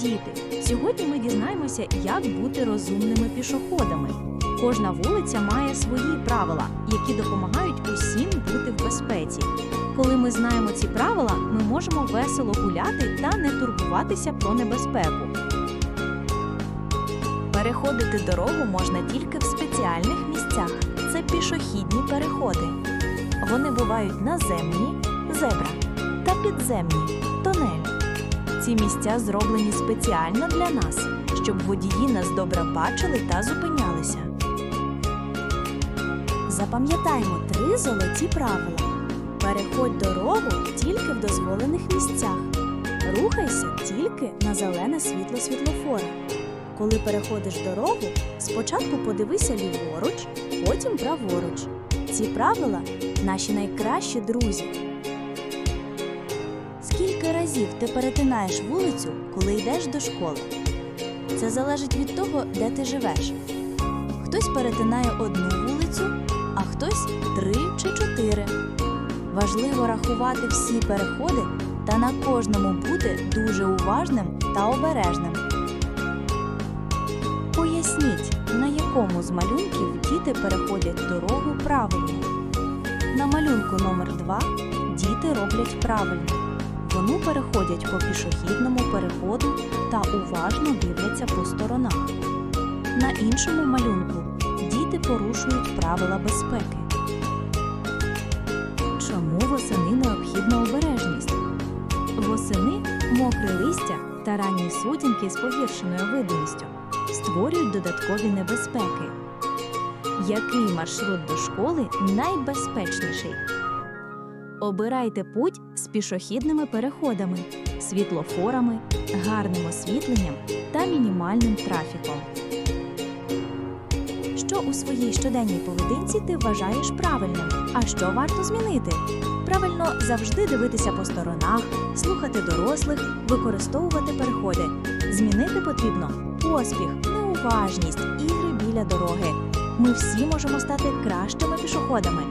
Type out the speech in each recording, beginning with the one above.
Діти, сьогодні ми дізнаємося, як бути розумними пішоходами. Кожна вулиця має свої правила, які допомагають усім бути в безпеці. Коли ми знаємо ці правила, ми можемо весело гуляти та не турбуватися про небезпеку. Переходити дорогу можна тільки в спеціальних місцях. Це пішохідні переходи. Вони бувають наземні, зебра та підземні. Ці місця зроблені спеціально для нас, щоб водії нас добре бачили та зупинялися. Запам'ятаймо три золоті правила. Переходь дорогу тільки в дозволених місцях. Рухайся тільки на зелене світло світлофора. Коли переходиш дорогу, спочатку подивися ліворуч, потім праворуч. Ці правила наші найкращі друзі. Разів ти перетинаєш вулицю, коли йдеш до школи? Це залежить від того, де ти живеш. Хтось перетинає одну вулицю, а хтось три чи чотири. Важливо рахувати всі переходи та на кожному бути дуже уважним та обережним. Поясніть, на якому з малюнків діти переходять дорогу правильно. На малюнку номер 2 діти роблять правильно. Вони переходять по пішохідному переходу та уважно дивляться по сторонах. На іншому малюнку діти порушують правила безпеки. Чому восени необхідна обережність? Восени мокре листя та ранні сутінки з погіршеною видимістю створюють додаткові небезпеки. Який маршрут до школи найбезпечніший? Обирайте путь пішохідними переходами, світлофорами, гарним освітленням та мінімальним трафіком. Що у своїй щоденній поведінці ти вважаєш правильним? А що варто змінити? Правильно завжди дивитися по сторонах, слухати дорослих, використовувати переходи. Змінити потрібно поспіх, неуважність, ігри біля дороги. Ми всі можемо стати кращими пішоходами.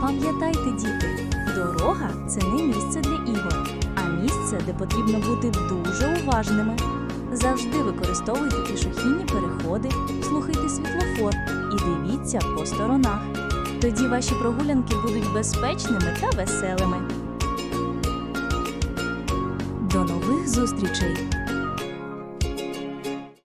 Пам'ятайте, діти, дорога це не місце для ігор, а місце, де потрібно бути дуже уважними. Завжди використовуйте пішохідні переходи, слухайте світлофор і дивіться по сторонах. Тоді ваші прогулянки будуть безпечними та веселими. До нових зустрічей!